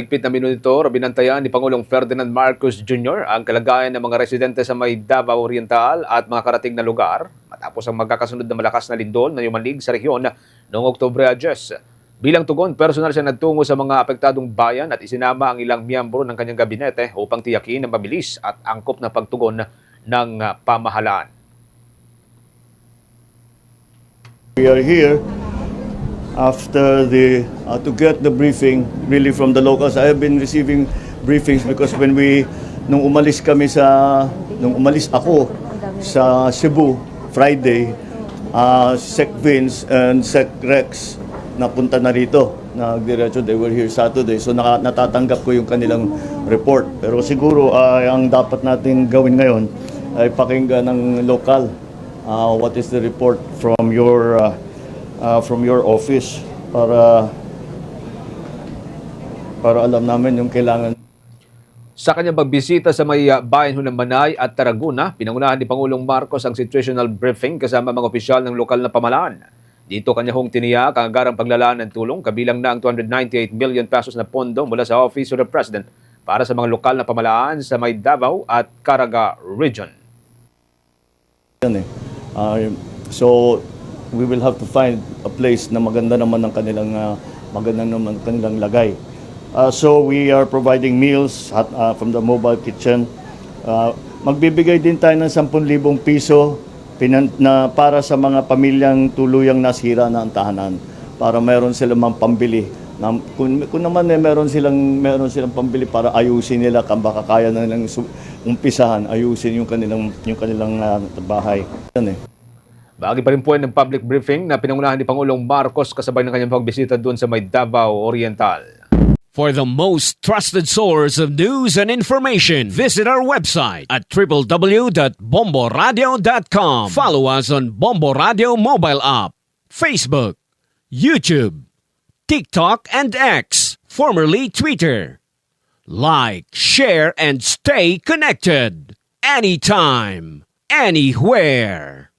Higpit na minonitor, binantayan ni Pangulong Ferdinand Marcos Jr. ang kalagayan ng mga residente sa may Davao Oriental at mga karating na lugar matapos ang magkakasunod na malakas na lindol na yumanig sa rehiyon noong Oktubre 10. Bilang tugon, personal siya nagtungo sa mga apektadong bayan at isinama ang ilang miyembro ng kanyang gabinete upang tiyakin ang mabilis at angkop na pagtugon ng ah, pamahalaan. We are here after the uh, to get the briefing really from the locals. I have been receiving briefings because when we nung umalis kami sa nung umalis ako sa Cebu Friday, uh, Sec Vince and Sec Rex napunta na rito. Nagdiretso, they were here Saturday. So naka, natatanggap ko yung kanilang report. Pero siguro uh, ang dapat natin gawin ngayon ay pakinggan ng lokal uh, what is the report from your uh, uh, from your office para para alam namin yung kailangan Sa kanyang pagbisita sa may uh, bayan ho ng Manay at Tarragona, pinangunahan ni Pangulong Marcos ang situational briefing kasama mga opisyal ng lokal na pamalaan. Dito kanya hong tiniyak ang agarang paglalaan ng tulong kabilang na ang 298 million pesos na pondo mula sa Office of the President para sa mga lokal na pamalaan sa may Davao at Caraga Region. yan eh. Uh, so we will have to find a place na maganda naman ng kanilang uh, maganda naman ng kanilang lagay. Uh, so we are providing meals at, uh, from the mobile kitchen. Uh, magbibigay din tayo ng 10,000 piso pinan- na para sa mga pamilyang tuluyang nasira na ang tahanan para meron silang mang pambili. Na, kung, kung naman eh, meron silang meron silang pambili para ayusin nila kung baka kaya na nilang umpisahan ayusin yung kanilang yung kanilang ah, bahay. Yan eh. Bahagi pa rin po ng public briefing na pinangunahan ni Pangulong Marcos kasabay ng kanyang pagbisita doon sa may Davao Oriental. For the most trusted source of news and information, visit our website at www.bomboradio.com. Follow us on Bombo Radio mobile app, Facebook, YouTube, TikTok, and X, formerly Twitter. Like, share, and stay connected. Anytime, anywhere.